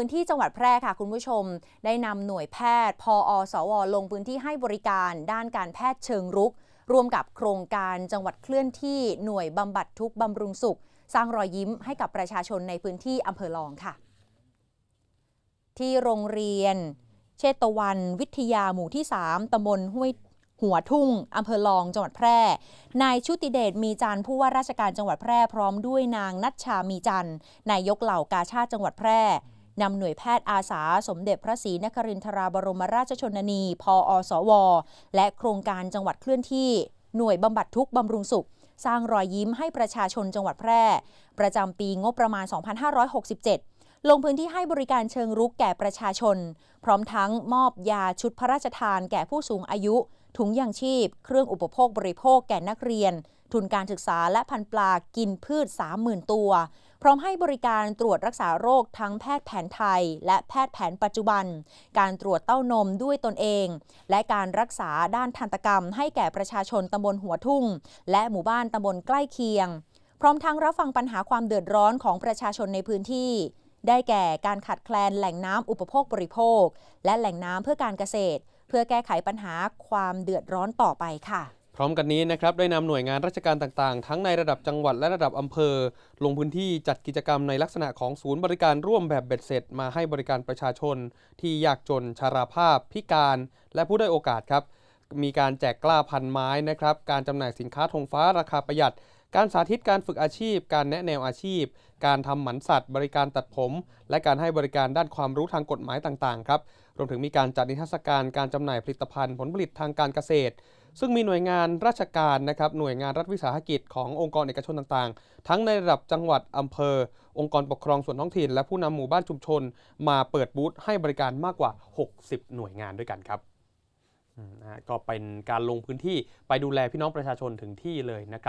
พื้นที่จังหวัดแพร่ค่ะคุณผู้ชม ได้นำหน่วยแพทย์ พออสว ลงพื้นที่ให้บริการด้านการแพทย์เชิงรุก ร่วมกับโครงการจังหวัดเคลื่อนที่หน่วยบำบัดทุกบำรุงสุข สร้างรอยยิ้มให้กับประชาชนในพื้นที่อำเภอลองค่ะ ที่โรงเรียน เชตวัน วิทยาหมู่ที่ 3ตำบลห้วยหัวทุ่งอำเภอลอง จังหวัดแพร่ นายชุติเดช มีจันผู้ว่าราชการจังหวัดแพร่ พร้อมด้วยนางนัชชามีจันนายกเหล่ากาชาติจังหวัดแพร่ นำหน่วยแพทย์อาสาสมเด็จพระศรีนครินทราบรมราชชนนี พออสว และโครงการจังหวัดเคลื่อนที่หน่วยบำบัดทุกบำรุงสุข สร้างรอยยิ้มให้ประชาชนจังหวัดแพร่ ประจำปีงบประมาณ 2567ลงพื้นที่ให้บริการเชิงรุกแก่ประชาชน พร้อมทั้งมอบยาชุดพระราชทานแก่ผู้สูงอายุ ถุงยางชีพ เครื่องอุปโภคบริโภคแก่นักเรียน ทุนการศึกษาและพันปลากินพืช 30,000 ตัว พร้อมให้บริการตรวจรักษาโรคทั้งแพทย์แผนไทย และแพทย์แผนปัจจุบัน การตรวจเต้านมด้วยตนเอง และการรักษาด้านทันตกรรม ให้แก่ประชาชนตำบลหัวทุ่ง และหมู่บ้านตำบลใกล้เคียง พร้อมทั้งรับฟังปัญหาความเดือดร้อนของประชาชนในพื้นที่ ได้แก่การขาดแคลนแหล่งน้ำอุปโภคบริโภค และแหล่งน้ำเพื่อการเกษตร เพื่อแก้ไขปัญหาความเดือดร้อนต่อไปค่ะพร้อมกันนี้นะครับได้นำหน่วยงานราชการต่างๆ ทั้งในระดับจังหวัดและระดับอำเภอ ลงพื้นที่จัดกิจกรรมในลักษณะของศูนย์บริการร่วมแบบเบ็ดเสร็จ มาให้บริการประชาชน ที่ยากจน ชาราภาพ พิการ และผู้ได้โอกาสครับ มีการแจกกล้าพันไม้นะครับ การจำหน่ายสินค้าธงฟ้าราคาประหยัด การสาธิตการฝึกอาชีพ การแนะแนวอาชีพ การทำหมันสัตว์ บริการตัดผม และการให้บริการด้านความรู้ทางกฎหมายต่างๆ ครับ รวมถึงมีการจัดนิทรรศการการจำหน่ายผลิตภัณฑ์ผลผลิตทางการเกษตร ซึ่งมีหน่วยงานราชการนะครับ หน่วยงานรัฐวิสาหกิจขององค์กรเอกชนต่างๆ ทั้งในระดับจังหวัดอำเภอ องค์กรปกครองส่วนท้องถิ่น และผู้นำหมู่บ้านชุมชน มาเปิดบูธให้บริการมากกว่า 60 หน่วยงานด้วยกันครับก็เป็นการลงพื้นที่ไปดูแลพี่น้องประชาชนถึงที่เลยนะครับ